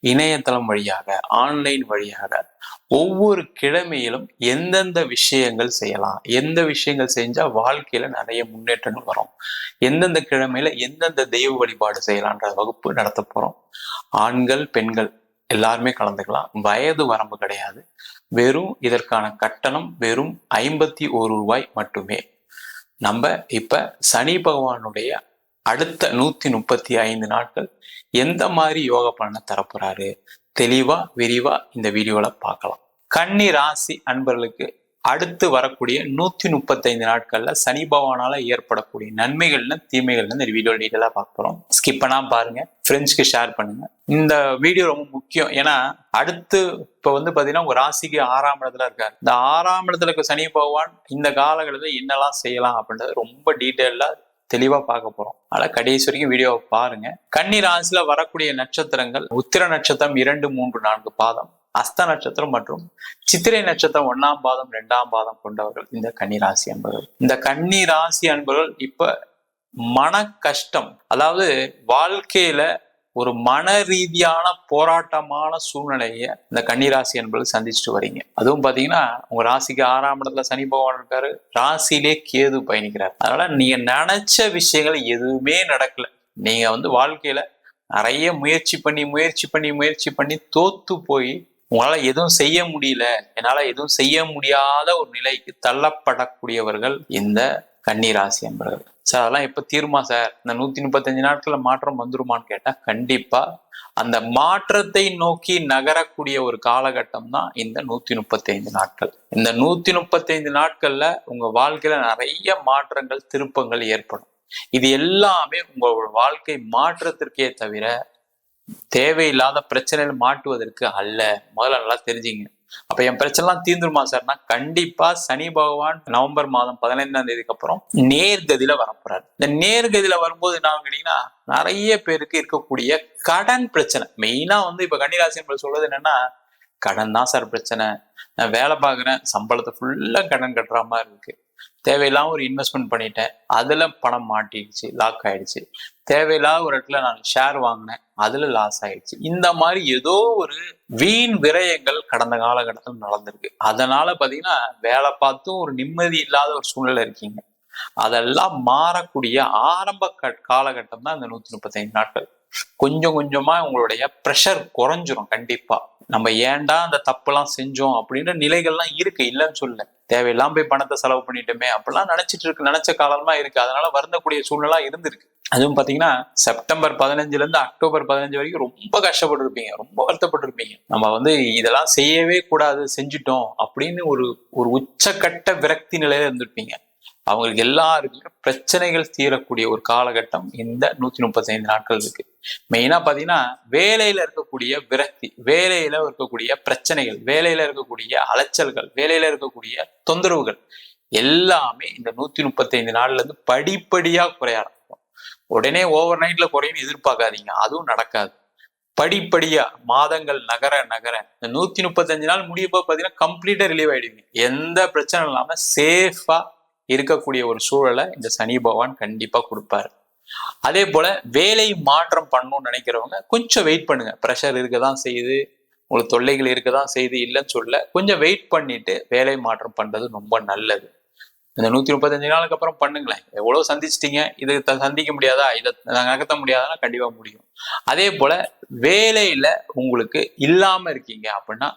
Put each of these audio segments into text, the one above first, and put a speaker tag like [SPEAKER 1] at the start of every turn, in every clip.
[SPEAKER 1] இணையதளம் வழியாக ஆன்லைன் வழியாக ஒவ்வொரு கிழமையிலும் எந்தெந்த விஷயங்கள் செய்யலாம் எந்த விஷயங்கள் செஞ்சா வாழ்க்கையில நிறைய முன்னேற்றங்கள் வரும் எந்தெந்த கிழமையில எந்தெந்த தெய்வ வழிபாடு செய்யலான்ற வகுப்பு நடத்த போறோம். ஆண்கள் பெண்கள் எல்லாருமே கலந்துக்கலாம். வயது வரம்பு கிடையாது. வெறும் இதற்கான கட்டணம் வெறும் ஐம்பத்தி ஒரு ரூபாய் மட்டுமே. நம்ம இப்ப சனி பகவானுடைய அடுத்த நூத்தி முப்பத்தி ஐந்து நாட்கள் எந்த மாதிரி யோக பலனை தரப்போறாரு? தெளிவா விரிவா இந்த வீடியோல பார்க்கலாம். கன்னி ராசி அன்பர்களுக்கு அடுத்து வரக்கூடிய நூத்தி முப்பத்தைந்து நாட்கள்ல சனி பகவானால ஏற்படக்கூடிய நன்மைகள்னு தீமைகள்னு இந்த வீடியோ டீட்டெயிலா பார்க்க போறோம். ஸ்கிப் பண்ணாம பாருங்க. ஃப்ரெண்ட்ஸ்க்கு ஷேர் பண்ணுங்க. இந்த வீடியோ ரொம்ப முக்கியம். ஏன்னா அடுத்து இப்ப வந்து பாத்தீங்கன்னா உங்க ராசிக்கு ஆறாம் இடத்துல இருக்காரு. இந்த ஆறாம் இடத்துல இருக்க சனி பகவான் இந்த காலகட்டத்தில் என்னெல்லாம் செய்யலாம் அப்படின்றது ரொம்ப டீட்டெயிலா தெளிவா பார்க்க போறோம். அதனால கடைசி வரைக்கும் வீடியோவை பாருங்க. கன்னி ராசியில வரக்கூடிய நட்சத்திரங்கள் உத்திர நட்சத்திரம் இரண்டு மூன்று நான்கு பாதம் அஸ்த நட்சத்திரம் மற்றும் சித்திரை நட்சத்திரம் ஒன்னாம் பாதம் இரண்டாம் பாதம் கொண்டவர்கள் இந்த கன்னி ராசி அன்பர்கள். இந்த கன்னி ராசி அன்பர்கள் இப்ப மன கஷ்டம் அதாவது வாழ்க்கையில ஒரு மன ரீதியான போராட்டமான சூழ்நிலையை இந்த கன்னிராசி என்பது சந்திச்சுட்டு வரீங்க. அதுவும் பாத்தீங்கன்னா உங்க ராசிக்கு ஆறாம் இடத்துல சனி பகவான் இருக்காரு. ராசியிலே கேது பயணிக்கிறார். அதனால நீங்க நினைச்ச விஷயங்கள் எதுவுமே நடக்கல. நீங்க வந்து வாழ்க்கையில நிறைய முயற்சி பண்ணி முயற்சி பண்ணி முயற்சி பண்ணி தோத்து போய் உங்களால் எதுவும் செய்ய முடியல. என்னால் எதுவும் செய்ய முடியாத ஒரு நிலைக்கு தள்ளப்படக்கூடியவர்கள் இந்த கன்னிராசி என்பர்கள் சார் அதெல்லாம் எப்போ தீருமா சார்? இந்த நூத்தி முப்பத்தஞ்சு நாட்கள்ல மாற்றம் வந்துருமான்னு கேட்டா கண்டிப்பா அந்த மாற்றத்தை நோக்கி நகரக்கூடிய ஒரு காலகட்டம் தான் இந்த நூத்தி முப்பத்தைந்து நாட்கள். இந்த நூத்தி முப்பத்தைந்து நாட்களில் நாட்கள்ல உங்க வாழ்க்கையில நிறைய மாற்றங்கள் திருப்பங்கள் ஏற்படும். இது எல்லாமே உங்களோட வாழ்க்கை மாற்றத்திற்கே தவிர தேவையில்லாத பிரச்சனைகள் மாட்டுவதற்கு அல்ல. முதல்ல நல்லா தெரிஞ்சுங்க. அப்ப என் பிரச்சனைலாம் தீர்ந்துருமா சார்னா கண்டிப்பா சனி பகவான் நவம்பர் மாதம் பதினைந்தாம் தேதிக்கு அப்புறம் நேர்கதியில வரப்போறாரு. இந்த நேர்கதியில வரும்போது என்ன கேட்டீங்கன்னா நிறைய பேருக்கு இருக்கக்கூடிய கடன் பிரச்சனை. மெயினா வந்து இப்ப கன்னிராசி என்பது சொல்றது என்னன்னா கடன் தான் சார் பிரச்சனை. நான் வேலை பார்க்குறேன் சம்பளத்தை ஃபுல்லா கடன் கட்டுற மாதிரி இருக்கு. தேவையில்லாம ஒரு இன்வெஸ்ட்மெண்ட் பண்ணிட்டேன். அதுல பணம் மாட்டிடுச்சு லாக் ஆயிடுச்சு. தேவையில்லாத ஒரு இடத்துல நான் ஷேர் வாங்கினேன் அதுல லாஸ் ஆயிடுச்சு. இந்த மாதிரி ஏதோ ஒரு வீண் விரயங்கள் கடந்த காலகட்டத்தில் நடந்திருக்கு. அதனால பாத்தீங்கன்னா வேலை பார்த்தும் ஒரு நிம்மதி இல்லாத ஒரு சூழ்நிலை இருக்கீங்க. அதெல்லாம் மாறக்கூடிய ஆரம்ப காலகட்டம் தான் இந்த நூத்தி முப்பத்தைந்து நாட்கள். கொஞ்சம் கொஞ்சமா உங்களுடைய ப்ரெஷர் குறைஞ்சிரும். கண்டிப்பா. நம்ம ஏன்டா அந்த தப்புலாம் செஞ்சோம் அப்படின்ற நிலைகள்லாம் இருக்கு. இல்லைன்னு சொல்ல தேவையில்லாம போய் பணத்தை செலவு பண்ணிட்டோமே. அப்படிலாம் நினைச்சிட்டு இருக்கு. நினைச்ச காலமா இருக்கு. அதனால வருந்தக்கூடிய சூழ்நிலை இருந்திருக்கு. அதுவும் பாத்தீங்கன்னா செப்டம்பர் பதினஞ்சுல இருந்து அக்டோபர் பதினஞ்சு வரைக்கும் ரொம்ப கஷ்டப்பட்டு இருப்பீங்க ரொம்ப வருத்தப்பட்டிருப்பீங்க. நம்ம வந்து இதெல்லாம் செய்யவே கூடாது. செஞ்சுட்டோம் அப்படின்னு ஒரு ஒரு உச்சக்கட்ட விரக்தி நிலையில இருந்திருப்பீங்க. அவங்களுக்கு எல்லாருக்குமே பிரச்சனைகள் தீரக்கூடிய ஒரு காலகட்டம் இந்த நூத்தி முப்பத்தி ஐந்து நாட்கள் இருக்கு. மெயினா பாத்தீங்கன்னா வேலையில இருக்கக்கூடிய விரக்தி வேலையில இருக்கக்கூடிய பிரச்சனைகள் வேலையில இருக்கக்கூடிய அலைச்சல்கள் வேலையில இருக்கக்கூடிய தொந்தரவுகள் எல்லாமே இந்த நூத்தி முப்பத்தி ஐந்து நாள்ல இருந்து படிப்படியா குறைய ஆரம்பிக்கும். உடனே ஓவர் நைட்ல குறையும் எதிர்பார்க்காதீங்க. அதுவும் நடக்காது. படிப்படியா மாதங்கள் நகர நகர இந்த நூத்தி முப்பத்தஞ்சு நாள் முடியப்போ பாத்தீங்கன்னா கம்ப்ளீட்டா ரிலீவ் ஆயிடுவீங்க. எந்த பிரச்சனை இல்லாம சேஃபா இருக்கக்கூடிய ஒரு சூழலை இந்த சனி பகவான் கண்டிப்பா கொடுப்பாரு. அதே போல வேலை மாற்றம் பண்ணணும்னு நினைக்கிறவங்க கொஞ்சம் வெயிட் பண்ணுங்க. ப்ரெஷர் இருக்க தான் செய்யுது. உங்களுக்கு தொல்லைகள் இருக்க தான் செய்யுது. இல்லைன்னு சொல்ல கொஞ்சம் வெயிட் பண்ணிட்டு வேலை மாற்றம் பண்றது ரொம்ப நல்லது. இந்த நூத்தி முப்பத்தஞ்சு நாளுக்கு அப்புறம் பண்ணுங்களேன். எவ்வளவு சந்திச்சிட்டீங்க? இது சந்திக்க முடியாதா? இதை நகர்த்த முடியாதான்னா கண்டிப்பா முடியும். அதே போல வேலையில உங்களுக்கு இல்லாம இருக்கீங்க அப்படின்னா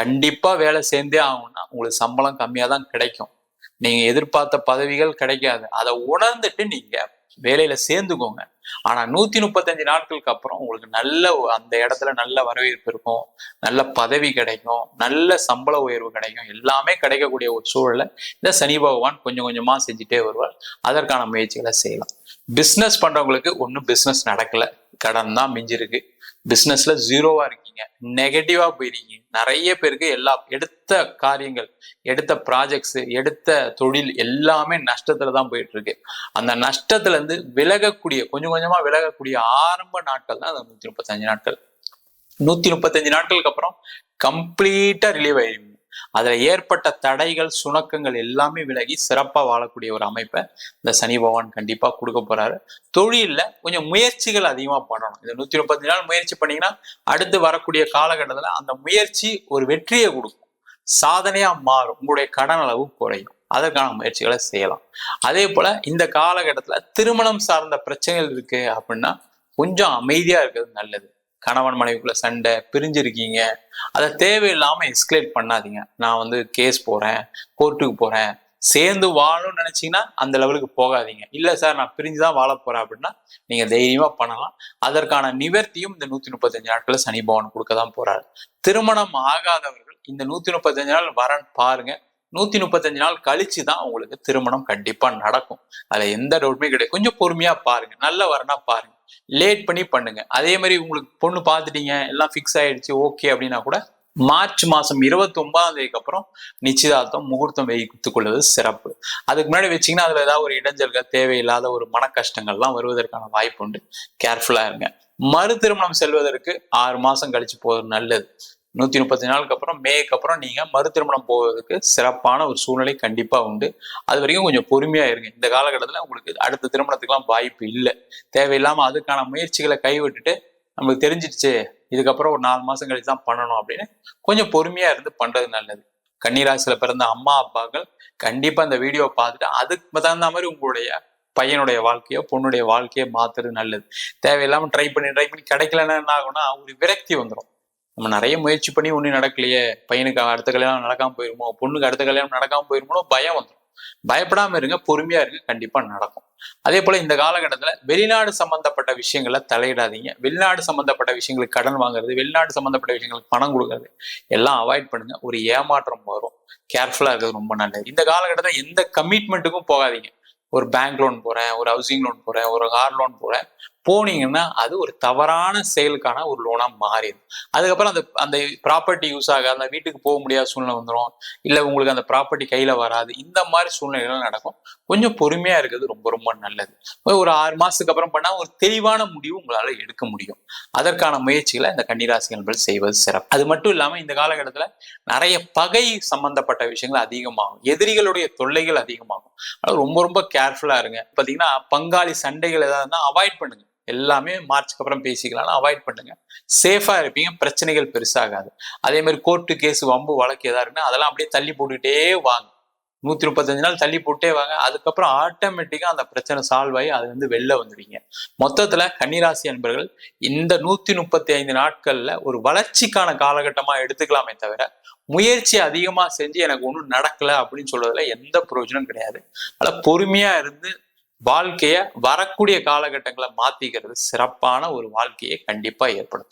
[SPEAKER 1] கண்டிப்பா வேலை சேர்ந்தே ஆகும்னா உங்களுக்கு சம்பளம் கம்மியா தான் கிடைக்கும். நீங்க எதிர்பார்த்த பதவிகள் கிடைக்காது. அதை உணர்ந்துட்டு நீங்க வேலையில சேர்ந்துக்கோங்க. ஆனா நூத்தி முப்பத்தஞ்சு நாட்களுக்கு அப்புறம் உங்களுக்கு நல்ல அந்த இடத்துல நல்ல வரவேற்பு இருக்கும். நல்ல பதவி கிடைக்கும். நல்ல சம்பள உயர்வு கிடைக்கும். எல்லாமே கிடைக்கக்கூடிய ஒரு சூழலை இந்த சனி பகவான் கொஞ்சம் கொஞ்சமா செஞ்சுட்டே வருவார். அதற்கான முயற்சிகளை செய்யலாம். பிஸ்னஸ் பண்றவங்களுக்கு ஒன்றும் பிஸ்னஸ் நடக்கல. கடன் தான் மிஞ்சிருக்கு. பிஸ்னஸ்ல ஜீரோவா இருக்கீங்க. நெகட்டிவா போயிருக்கீங்க. நிறைய பேருக்கு எல்லா எடுத்த காரியங்கள் எடுத்த ப்ராஜெக்ட்ஸ் எடுத்த தொழில் எல்லாமே நஷ்டத்துல தான் போயிட்டு இருக்கு அந்த நஷ்டத்துல இருந்து விலகக்கூடிய கொஞ்சம் கொஞ்சமா விலகக்கூடிய ஆரம்ப நாட்கள் தான் அந்த நூத்தி முப்பத்தஞ்சு நாட்கள். நூத்தி முப்பத்தஞ்சு நாட்களுக்கு அப்புறம் கம்ப்ளீட்டா ரிலீவ் ஆயிருவீங்க அதுல ஏற்பட்ட தடைகள் சுணக்கங்கள் எல்லாமே விலகி சிறப்பா வாழக்கூடிய ஒரு அமைப்பை இந்த சனி பகவான் கண்டிப்பா கொடுக்க போறாரு. தொழில்ல கொஞ்சம் முயற்சிகள் அதிகமா பண்ணணும். இந்த நூத்தி முப்பத்தி நாள் முயற்சி பண்ணீங்கன்னா அடுத்து வரக்கூடிய காலகட்டத்துல அந்த முயற்சி ஒரு வெற்றியை கொடுக்கும். சாதனையா மாறும். உங்களுடைய கடன் அளவு குறையும். அதற்கான முயற்சிகளை செய்யலாம். அதே போல இந்த காலகட்டத்துல திருமணம் சார்ந்த பிரச்சனைகள் இருக்கு அப்படின்னா கொஞ்சம் அமைதியா இருக்கிறது நல்லது. கணவன் மனைவிக்குள்ள சண்டை பிரிஞ்சிருக்கீங்க. அதை தேவையில்லாம எஸ்கலேட் பண்ணாதீங்க. நான் வந்து கேஸ் போறேன் கோர்ட்டுக்கு போறேன். சேர்ந்து வாழணும்னு நினைச்சீங்கன்னா அந்த லெவலுக்கு போகாதீங்க. இல்லை சார் நான் பிரிஞ்சு தான் வாழ போறேன் அப்படின்னா நீங்க தைரியமா பண்ணலாம். அதற்கான நிவர்த்தியும் இந்த நூத்தி முப்பத்தஞ்சு நாட்கள் சனி பவன் கொடுக்க தான் போறாரு. திருமணம் ஆகாதவர்கள் இந்த நூத்தி முப்பத்தஞ்சு நாள் வரன் பாருங்க. நூத்தி முப்பத்தஞ்சு நாள் கழிச்சு தான் உங்களுக்கு திருமணம் கண்டிப்பா நடக்கும். அதுல எந்த டவுட்டுமே கிடையாது. கொஞ்சம் பொறுமையா பாருங்க. நல்ல வரனா பாருங்க. லேட் பண்ணி பண்ணுங்க. அதே மாதிரி உங்களுக்கு பொண்ணு பார்த்துட்டீங்க எல்லாம் ஃபிக்ஸ் ஆயிடுச்சு ஓகே அப்படின்னா கூட மார்ச் மாசம் இருபத்தி ஒன்பதாம் தேதிக்கு அப்புறம் நிச்சயதார்த்தம் முகூர்த்தம் வைத்துக் கொள்வது சிறப்பு. அதுக்கு முன்னாடி வச்சீங்கன்னா அதுல ஏதாவது ஒரு இடைஞ்சல்கள் தேவையில்லாத ஒரு மன கஷ்டங்கள்லாம் வருவதற்கான வாய்ப்பு உண்டு. கேர்ஃபுல்லா இருங்க. மறு திருமணம் செல்வதற்கு ஆறு மாசம் கழிச்சு போவது நல்லது. நூத்தி முப்பத்தி நாளுக்கு அப்புறம் மேக்கு அப்புறம் நீங்க மறு திருமணம் போவதற்கு சிறப்பான ஒரு சூழ்நிலை கண்டிப்பா உண்டு. அது வரைக்கும் கொஞ்சம் பொறுமையா இருங்க. இந்த காலகட்டத்துல உங்களுக்கு அடுத்த திருமணத்துக்குலாம் வாய்ப்பு இல்லை. தேவையில்லாம அதுக்கான முயற்சிகளை கைவிட்டுட்டு நமக்கு தெரிஞ்சிடுச்சு இதுக்கப்புறம் ஒரு நாலு மாசம் கழிச்சு தான் பண்ணணும் அப்படின்னு கொஞ்சம் பொறுமையா இருந்து பண்றது நல்லது. கன்னிராசியில பிறந்த அம்மா அப்பாக்கள் கண்டிப்பா இந்த வீடியோவை பார்த்துட்டு அதுக்கு தகுந்த மாதிரி உங்களுடைய பையனுடைய வாழ்க்கையோ பொண்ணுடைய வாழ்க்கையோ மாத்துறது நல்லது. தேவையில்லாமல் ட்ரை பண்ணி ட்ரை பண்ணி கிடைக்கலன்னா என்ன ஆகும்னா ஒரு விரக்தி வந்துடும் நம்ம நிறைய முயற்சி பண்ணி ஒன்றும் நடக்கலையே. பையனுக்கு அடுத்த கல்யாணம் நடக்காம போயிருமோ? பொண்ணுக்கு அடுத்த கல்யாணம் நடக்காம போயிருமோ பயம் வந்துடும் பயப்படாம இருங்க பொறுமையா இருங்க கண்டிப்பா நடக்கும். அதே போல இந்த காலகட்டத்துல வெளிநாடு சம்பந்தப்பட்ட விஷயங்களை தலையிடாதீங்க. வெளிநாடு சம்பந்தப்பட்ட விஷயங்களுக்கு கடன் வாங்குறது வெளிநாடு சம்பந்தப்பட்ட விஷயங்களுக்கு பணம் கொடுக்கறது எல்லாம் அவாய்ட் பண்ணுங்க. ஒரு ஏமாற்றம் வரும். கேர்ஃபுல்லா இருக்கிறது ரொம்ப நல்லது. இந்த காலகட்டத்தில் எந்த கமிட்மெண்ட்டுக்கும் போகாதீங்க. ஒரு பேங்க் லோன் போறேன் ஒரு ஹவுசிங் லோன் போறேன் ஒரு கார் லோன் போறேன். போனீங்கன்னா அது ஒரு தவறான செயலுக்கான ஒரு லோனா மாறிடும். அதுக்கப்புறம் அந்த அந்த ப்ராப்பர்ட்டி யூஸ் ஆகாது அந்த வீட்டுக்கு போக முடியாத சூழ்நிலை வந்துடும் இல்லை உங்களுக்கு அந்த ப்ராப்பர்ட்டி கையில வராது. இந்த மாதிரி சூழ்நிலைகள் நடக்கும். கொஞ்சம் பொறுமையா இருக்கிறது ரொம்ப ரொம்ப நல்லது. ஒரு ஆறு மாசத்துக்கு அப்புறம் பண்ணா ஒரு தெளிவான முடிவு உங்களால எடுக்க முடியும். அதற்கான முயற்சிகளை இந்த கன்னிராசி நண்பர்கள் செய்வது சிறப்பு. அது மட்டும் இல்லாம இந்த காலகட்டத்துல நிறைய பகை சம்பந்தப்பட்ட விஷயங்கள் அதிகமாகும். எதிரிகளுடைய தொல்லைகள் அதிகமாகும். அதனால ரொம்ப ரொம்ப கேர்ஃபுல்லா இருங்க. பாத்தீங்கன்னா பங்காளி சண்டைகள் ஏதாவதுனா அவாய்ட் பண்ணுங்க. எல்லாமே மார்ச்சுக்கு அப்புறம் பேசிக்கலாம் அவாய்ட் பண்ணுங்க. சேஃபா இருப்பீங்க பிரச்சனைகள் பெருசாகாது. அதே மாதிரி கோர்ட்டு கேஸ் வம்பு வழக்கு ஏதா இருக்குன்னா அதெல்லாம் அப்படியே தள்ளி போட்டுக்கிட்டே வாங்க. நூத்தி முப்பத்தஞ்சு நாள் தள்ளி போட்டே வாங்க. அதுக்கப்புறம் ஆட்டோமேட்டிக்கா அந்த பிரச்சனை சால்வ் ஆகி அது வந்து வெளில வந்துடுவீங்க. மொத்தத்துல கன்னிராசி அன்பர்கள் இந்த நூத்தி முப்பத்தி ஐந்து நாட்கள்ல ஒரு வளர்ச்சிக்கான காலகட்டமா எடுத்துக்கலாமே தவிர முயற்சி அதிகமா செஞ்சு எனக்கு ஒன்றும் நடக்கல அப்படின்னு சொல்றதுல எந்த பிரயோஜனம் கிடையாது. அதனால பொறுமையா இருந்து வாழ்க்கைய வரக்கூடிய காலகட்டங்களை மாத்திக்கிறது சிறப்பான ஒரு வாழ்க்கையை கண்டிப்பா ஏற்படுத்தும்.